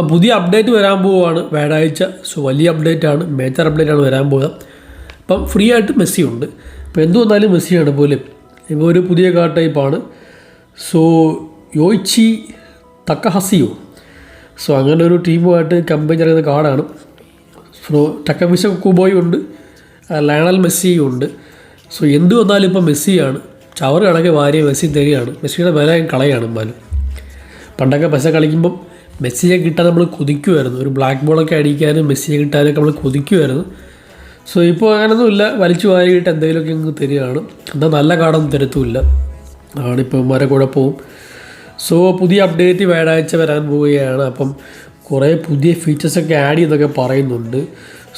അപ്പം പുതിയ അപ്ഡേറ്റ് വരാൻ പോവുകയാണ് വ്യാഴാഴ്ച സോ വലിയ അപ്ഡേറ്റ് ആണ്. മേജർ അപ്ഡേറ്റ് ആണ് വരാൻ പോവുക. അപ്പം ഫ്രീ ആയിട്ട് മെസ്സി ഉണ്ട്. അപ്പോൾ എന്ത് വന്നാലും മെസ്സിയാണ് പോലും. ഇപ്പോൾ ഒരു പുതിയ കാർഡ് ടൈപ്പാണ് സോ യോയിച്ചി തക്കഹസിയോ സോ അങ്ങനെ ഒരു ടീമുമായിട്ട് കമ്പനി ചെയ്യുന്ന കാർഡാണ് സോ ടക്കമിശ കുബോയും ഉണ്ട്. ലയണൽ മെസ്സിയും ഉണ്ട്. സോ എന്ത് വന്നാലും ഇപ്പം മെസ്സിയാണ്. ചവറ് കണക്കെ വാരിയ മെസ്സി തരികയാണ് മെസ്സിയുടെ വില കളയാണ് എന്നാലും പണ്ടൊക്കെ പൈസ കളിക്കുമ്പം മെസ്സിയെ കിട്ടാൻ നമ്മൾ കൊതിക്കുമായിരുന്നു ഒരു ബ്ലാക്ക് ബോളൊക്കെ അടിക്കാനും മെസ്സിയെ കിട്ടാനൊക്കെ നമ്മൾ കൊതിക്കുമായിരുന്നു സോ ഇപ്പോൾ അങ്ങനൊന്നുമില്ല. വലിച്ചു വാരിയിട്ട് എന്തെങ്കിലുമൊക്കെ അങ്ങ് തരികയാണ്. എന്നാൽ നല്ല കാർഡൊന്നും തരത്തുമില്ല. ആണിപ്പോൾ മര കുഴപ്പവും സോ പുതിയ അപ്ഡേറ്റ് വ്യാഴാഴ്ച വരാൻ പോവുകയാണ്. അപ്പം കുറേ പുതിയ ഫീച്ചേഴ്സൊക്കെ ആഡ് ചെയ്യുന്നൊക്കെ പറയുന്നുണ്ട്.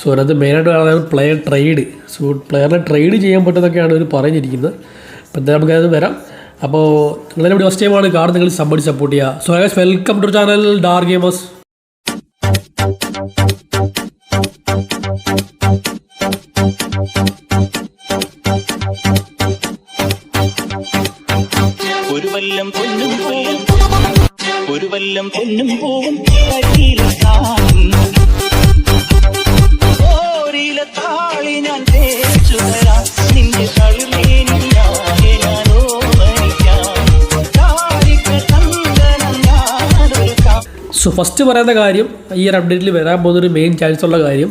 സോ അതിനകത്ത് മെയിനായിട്ട് പറയുന്നത് പ്ലെയർ ട്രേഡ് സോ പ്ലെയറിനെ ട്രേഡ് ചെയ്യാൻ പറ്റുന്നൊക്കെയാണ് ഇവർ പറഞ്ഞിരിക്കുന്നത്. അപ്പോൾ എന്തായാലും നമുക്കത് വരാം. അപ്പോൾ നിങ്ങളെ ഇവിടെ ഫസ്റ്റ് ടൈമാണ് കാർഡ് നിങ്ങൾ സമ്മതി സപ്പോർട്ട് ചെയ്യുക so guys welcome to channel Dar gamers ഒരു വല്ലം പൊന്നും പോവും ഒരു വല്ലം പൊന്നും പോവും താളി ഞാൻ തേച്ചു തരാം സോ ഫസ്റ്റ് പറയുന്ന കാര്യം ഈ ഒരു അപ്ഡേറ്റിൽ വരാൻ പോകുന്നൊരു മെയിൻ ചാൻസ് ഉള്ള കാര്യം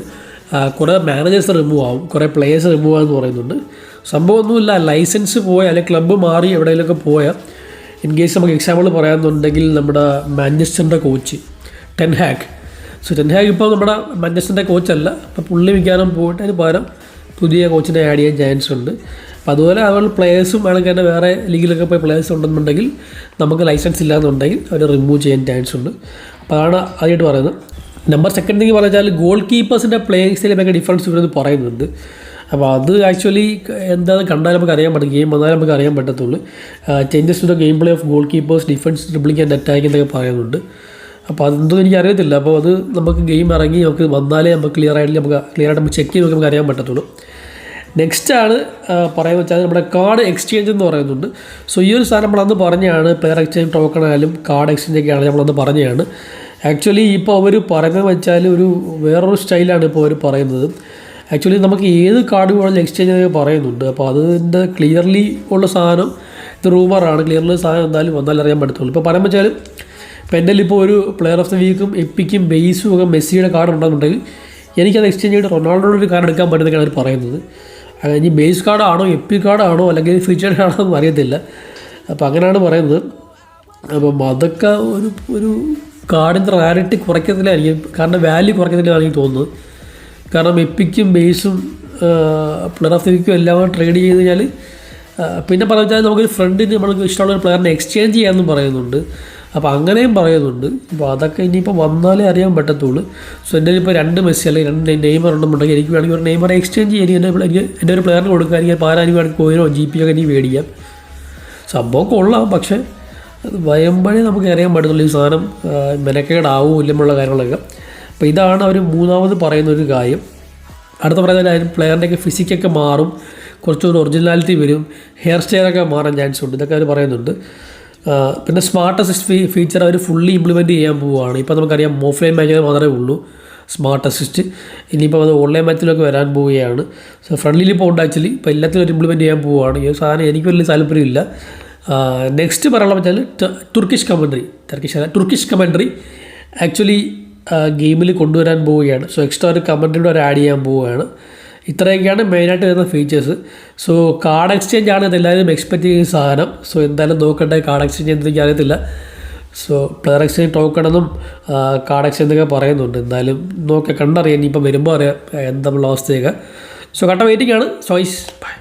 കുറേ മാനേജേഴ്സ് റിമൂവ് ആവും കുറേ പ്ലേയേഴ്സ് റിമൂവ് ആകുമെന്ന് പറയുന്നുണ്ട്. സംഭവം ഒന്നുമില്ല ലൈസൻസ് പോയ അല്ലെങ്കിൽ ക്ലബ്ബ് മാറി എവിടെയെങ്കിലുമൊക്കെ പോയാൽ ഇൻ കേസ് നമുക്ക് എക്സാമ്പിൾ പറയാമെന്നുണ്ടെങ്കിൽ നമ്മുടെ മാഞ്ചസ്റ്ററിന്റെ coach Ten Hag. So Ten Hag ഇപ്പോൾ നമ്മുടെ മാഞ്ചസ്റ്ററിന്റെ കോച്ചല്ല അപ്പോൾ പുള്ളി വിജ്ഞാനം പോയിട്ട് അതിന് പകരം പുതിയ കോച്ചിനെ ആഡ് ചെയ്യാൻ ചാൻസ് ഉണ്ട്. അപ്പോൾ അതുപോലെ അവർ പ്ലേയേഴ്സും വേണമെങ്കിൽ തന്നെ വേറെ ലീഗിലൊക്കെ പോയി പ്ലേയേഴ്സ് ഉണ്ടെന്നുണ്ടെങ്കിൽ നമുക്ക് ലൈസൻസ് ഇല്ലാന്നുണ്ടെങ്കിൽ അവർ റിമൂവ് ചെയ്യാൻ ചാൻസ് ഉണ്ട്. അതാണ് ആദ്യമായിട്ട് പറയുന്നത്. നമ്പർ സെക്കൻഡ് തിങ് പറഞ്ഞാൽ ഗോൾ കീപ്പേഴ്സിന്റെ പ്ലേയിങ് ഭയങ്കര ഡിഫറൻസ് ഇവരെന്ന് പറയുന്നുണ്ട്. അപ്പോൾ അത് ആക്ച്വലി എന്താണെന്ന് കണ്ടാൽ നമുക്ക് അറിയാൻ പറ്റും. ഗെയിം വന്നാലും നമുക്ക് അറിയാൻ പറ്റത്തുള്ളൂ. Changes to the game play of goal keepers defence dribbling and attacking എന്നൊക്കെ പറയുന്നുണ്ട്. അപ്പോൾ അതെന്തോ എനിക്ക് അറിയത്തില്ല. അപ്പോൾ അത് നമുക്ക് ഗെയിം ഇറങ്ങി നമുക്ക് വന്നാലേ നമുക്ക് ക്ലിയർ ആയിട്ട് നമുക്ക് ക്ലിയർ ആയിട്ട് നമുക്ക് ചെക്ക് ചെയ്ത് നമുക്ക് അറിയാൻ പറ്റത്തുള്ളൂ. നെക്സ്റ്റ് ആണ് പറയുന്നത് വെച്ചാൽ നമ്മുടെ കാർഡ് എക്സ്ചേഞ്ച് എന്ന് പറയുന്നുണ്ട്. സോ ഈ ഒരു സാധനം നമ്മളന്ന് പറഞ്ഞാണ് പെയർ എക്സ്ചേഞ്ച് ടോക്കൺ ആയാലും കാർഡ് എക്സ്ചേഞ്ച് ഒക്കെ ആണെങ്കിലും നമ്മളന്ന് പറഞ്ഞതാണ് ആക്ച്വലി ഇപ്പോൾ അവർ പറയുന്നത് വെച്ചാൽ ഒരു വേറൊരു സ്റ്റൈലാണ് ഇപ്പോൾ അവർ പറയുന്നത്. ആക്ച്വലി നമുക്ക് ഏത് കാർഡ് വേണമെങ്കിലും എക്സ്ചേഞ്ച് ചെയ്ത് പറയുന്നുണ്ട്. അപ്പോൾ അതിന്റെ ക്ലിയർലി ഉള്ള സാധനം ഇത് റൂമറാണ് ക്ലിയർലി സാധനം എന്തായാലും വന്നാൽ അറിയാൻ പറ്റത്തുള്ളൂ. ഇപ്പോൾ പറയാൻ വെച്ചാൽ എന്റെ ഇപ്പോൾ ഒരു പ്ലെയർ ഓഫ് ദി വീക്കും എപ്പിക്കും ബേസും ഒക്കെ മെസ്സിയുടെ കാർഡ് ഉണ്ടെന്നുണ്ടെങ്കിൽ എനിക്കത് എക്സ്ചേഞ്ച് ചെയ്ത് റൊണാൾഡോയുടെ ഒരു കാർഡ് എടുക്കാൻ പറ്റുന്നതൊക്കെയാണ് അവർ പറയുന്നത്. ഇനി ബേസ് കാർഡാണോ എപ്പി കാർഡാണോ അല്ലെങ്കിൽ ഫ്യൂച്ചർ കാർഡാണോ എന്ന് അറിയത്തില്ല. അപ്പോൾ അങ്ങനെയാണ് പറയുന്നത്. അപ്പം അതൊക്കെ ഒരു ഒരു കാർഡിന്റെ റാരിറ്റി കുറയ്ക്കുന്നതിലായിരിക്കും കാരണം വാല്യൂ കുറയ്ക്കത്തില്ലാന്ന് എനിക്ക് തോന്നുന്നത്. കാരണം എപ്പിക്കും ബേസും വീക്കും എല്ലാം ട്രേഡ് ചെയ്ത് കഴിഞ്ഞാൽ പിന്നെ പറഞ്ഞു വെച്ചാൽ നമുക്കൊരു ഫ്രണ്ടിന് നമ്മൾക്ക് ഇഷ്ടമുള്ള ഒരു പ്ലെയറിനെ എക്സ്ചേഞ്ച് ചെയ്യാമെന്നും പറയുന്നുണ്ട്. അപ്പോൾ അങ്ങനെയും പറയുന്നുണ്ട്. അപ്പോൾ അതൊക്കെ ഇനിയിപ്പോൾ വന്നാലേ അറിയാൻ പറ്റത്തുള്ളൂ. സോ എന്റെ ഇപ്പോൾ രണ്ട് മെസ്സി അല്ലെങ്കിൽ രണ്ട് നെയ്മർ ഉണ്ടെന്നുണ്ടെങ്കിൽ എനിക്ക് വേണമെങ്കിൽ ഒരു നെയ്മറെ എക്സ്ചേഞ്ച് ചെയ്യാൻ എന്റെ എനിക്ക് എന്റെ ഒരു പ്ലെയറിന് കൊടുക്കുക എനിക്ക് പാരാനി വേണമെങ്കിൽ കോയിനോ ജി പി ഒക്കെ എനിക്ക് മേടിക്കാം. സംഭവം കൊള്ളാം പക്ഷേ അത് വയമ്പഴേ നമുക്ക് അറിയാൻ പറ്റത്തുള്ളൂ ഈ സാധനം മെനക്കേടാവും ഇല്ലെന്നുള്ള കാര്യങ്ങളൊക്കെ. അപ്പോൾ ഇതാണ് അവർ മൂന്നാമത് പറയുന്ന ഒരു കാര്യം. അടുത്ത പറയുന്ന കാര്യം പ്ലെയറിന്റെയൊക്കെ ഫിസിക്കൊക്കെ മാറും കുറച്ചുകൂടി ഒറിജിനാലിറ്റി വരും ഹെയർ സ്റ്റൈലൊക്കെ മാറാൻ ചാൻസ് ഉണ്ട് ഇതൊക്കെ അവർ പറയുന്നുണ്ട്. പിന്നെ സ്മാർട്ട് അസിസ്റ്റ് ഫീച്ചർ അവർ ഫുള്ളി ഇംപ്ലിമെന്റ് ചെയ്യാൻ പോവുകയാണ്. ഇപ്പോൾ നമുക്കറിയാം ഓഫ്ലൈൻ മാച്ചിൽ മാത്രമേ ഉള്ളൂ സ്മാർട്ട് അസിസ്റ്റ് ഇനിയിപ്പോൾ അത് ഓൺലൈൻ മാച്ചിലൊക്കെ വരാൻ പോവുകയാണ്. സോ ഫ്രണ്ട്ലിയിൽ ഇപ്പോൾ ഉണ്ട് ആക്ച്വലി. ഇപ്പോൾ എല്ലാത്തിലും ഒരു ഇംപ്ലിമെന്റ് ചെയ്യാൻ പോവുകയാണ്. ഈ സാധനം എനിക്ക് വലിയ താല്പര്യമില്ല. നെക്സ്റ്റ് പറയാനുള്ള വെച്ചാൽ തുർക്കിഷ് കമൻട്രി ടർക്കിഷ് അല്ല തുർക്കിഷ് കമൻട്രി ആക്ച്വലി ഗെയിമിൽ കൊണ്ടുവരാൻ പോവുകയാണ്. സോ എക്സ്ട്രാ ഒരു കമൻട്രിയുടെ ഒരു ആഡ് ചെയ്യാൻ പോവുകയാണ്. ഇത്രയൊക്കെയാണ് മെയിനായിട്ട് വരുന്ന ഫീച്ചേഴ്സ് സോ കാർഡ് എക്സ്ചേഞ്ച് ആണ് ഇതെല്ലാവരും എക്സ്പെക്റ്റ് ചെയ്യുന്ന സാധനം. സോ എന്തായാലും നോക്കട്ടെ കാർഡ് എക്സ്ചേഞ്ച് എന്തെങ്കിലും അറിയത്തില്ല. സോ പ്ലെയർ എക്സ്ചേഞ്ച് ടോക്കൺ എന്നും കാർഡ് എക്സ്ചേഞ്ച് ഒക്കെ പറയുന്നുണ്ട്. എന്തായാലും നോക്കി കണ്ടറിയാം. ഇനിയിപ്പോൾ വരുമ്പോൾ അറിയാം എന്താ അവസ്ഥയൊക്കെ. സോ കട്ട വെയിറ്റിംഗ് ആണ്. Choice by